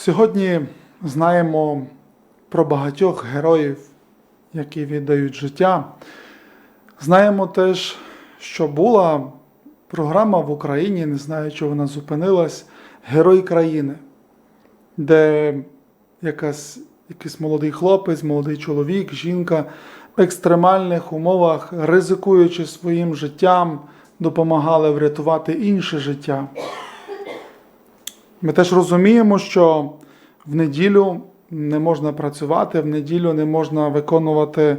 Сьогодні знаємо про багатьох героїв, які віддають життя. Знаємо теж, що була програма в Україні, не знаю, чи вона зупинилась, Герой країни, де якась, якийсь молодий хлопець, молодий чоловік, жінка в екстремальних умовах, ризикуючи своїм життям, допомагали врятувати інше життя. Ми теж розуміємо, що в неділю не можна працювати, в неділю не можна виконувати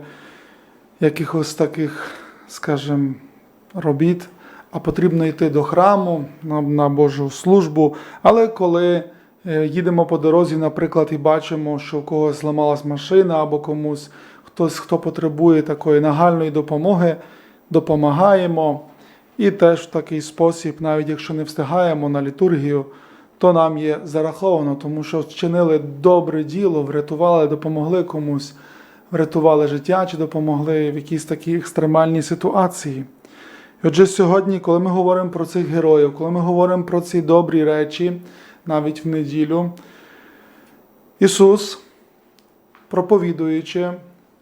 якихось таких, скажімо, робіт, а потрібно йти до храму на, Божу службу. Але коли е, їдемо по дорозі, наприклад, і бачимо, що у когось зламалась машина або комусь хтось, хто потребує такої нагальної допомоги, допомагаємо. І теж в такий спосіб, навіть якщо не встигаємо на літургію, то нам є зараховано, тому що вчинили добре діло, врятували, допомогли комусь, врятували життя чи допомогли в якійсь такій екстремальній ситуації. І отже, сьогодні, коли ми говоримо про цих героїв, коли ми говоримо про ці добрі речі, навіть в неділю, Ісус, проповідуючи,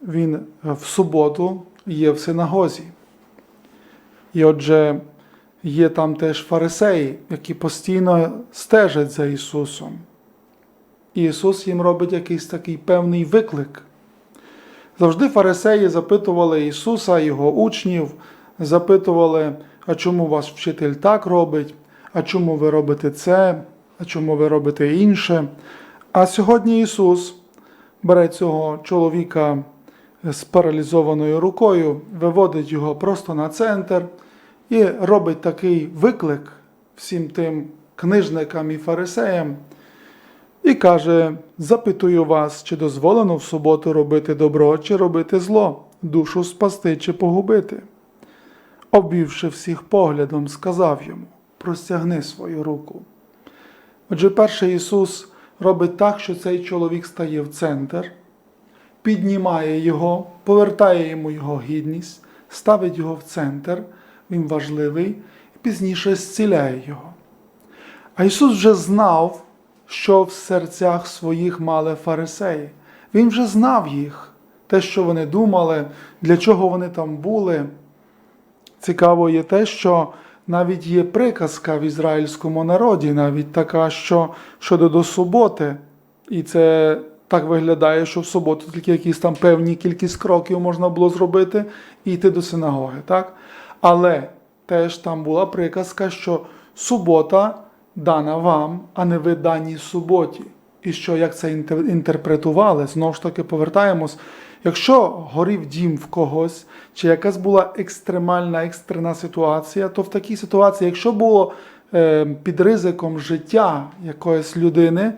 Він в суботу є в синагозі. І отже, є там теж фарисеї, які постійно стежать за Ісусом. І Ісус їм робить якийсь такий певний виклик. Завжди фарисеї запитували Ісуса, Його учнів, запитували, а чому ваш вчитель так робить, а чому ви робите це, а чому ви робите інше. А сьогодні Ісус бере цього чоловіка з паралізованою рукою, виводить його просто на центр і робить такий виклик всім тим книжникам і фарисеям. І каже: запитую вас, чи дозволено в суботу робити добро, чи робити зло, душу спасти чи погубити. Обвівши всіх поглядом, сказав йому: простягни свою руку. Отже, перший Ісус робить так, що цей чоловік стає в центр, піднімає його, повертає йому його гідність, ставить його в центр, він важливий, і пізніше зціляє його. А Ісус вже знав, що в серцях своїх мали фарисеї. Він вже знав їх, те, що вони думали, для чого вони там були. Цікаво є те, що навіть є приказка в ізраїльському народі, навіть така, що щодо до суботи. І це так виглядає, що в суботу тільки якісь там певні кількість кроків можна було зробити і йти до синагоги. Так? Але теж там була приказка, що субота дана вам, а не ви дані суботі. І що як це інтерпретували, знову ж таки повертаємось. Якщо горів дім в когось, чи якась була екстремальна екстрена ситуація, то в такій ситуації, якщо було е, під ризиком життя якоїсь людини,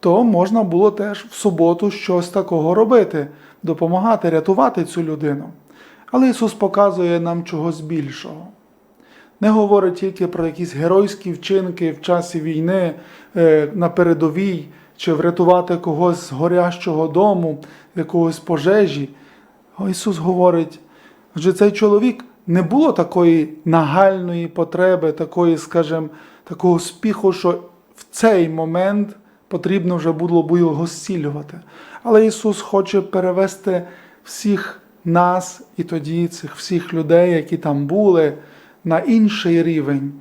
то можна було теж в суботу щось такого робити, допомагати, рятувати цю людину. Але Ісус показує нам чогось більшого не говорить тільки про якісь геройські вчинки в часі війни е, на передовій, чи врятувати когось з горящого дому, якогось пожежі. Ісус говорить, адже цей чоловік не було такої нагальної потреби, такої, скажімо, такого спіху, що в цей момент потрібно вже було б його зцілювати. Але Ісус хоче перевести всіх нас і тоді цих всіх людей, які там були, на інший рівень.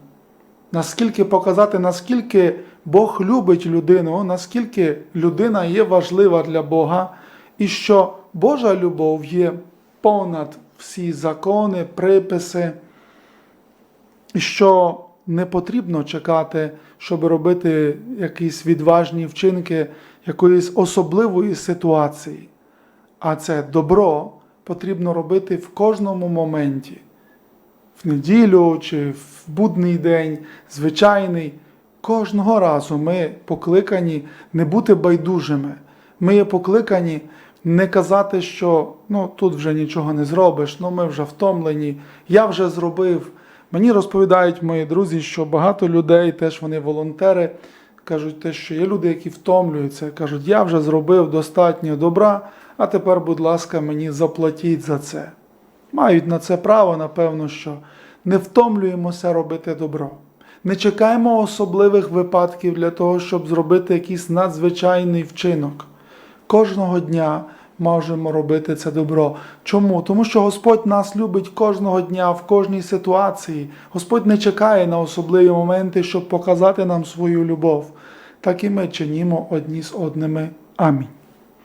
Наскільки показати, наскільки Бог любить людину, наскільки людина є важлива для Бога, і що Божа любов є понад всі закони, приписи, і що не потрібно чекати, щоб робити якісь відважні вчинки якоїсь особливої ситуації. А це добро потрібно робити в кожному моменті в неділю чи в будний день, звичайний. Кожного разу ми покликані не бути байдужими. Ми є покликані не казати, що ну тут вже нічого не зробиш, ну ми вже втомлені, я вже зробив. Мені розповідають мої друзі, що багато людей, теж вони волонтери, кажуть, те, що є люди, які втомлюються, кажуть, я вже зробив достатньо добра, а тепер, будь ласка, мені заплатіть за це мають на це право, напевно, що не втомлюємося робити добро. Не чекаємо особливих випадків для того, щоб зробити якийсь надзвичайний вчинок. Кожного дня можемо робити це добро. Чому? Тому що Господь нас любить кожного дня в кожній ситуації. Господь не чекає на особливі моменти, щоб показати нам свою любов. Так і ми чинімо одні з одними. Амінь.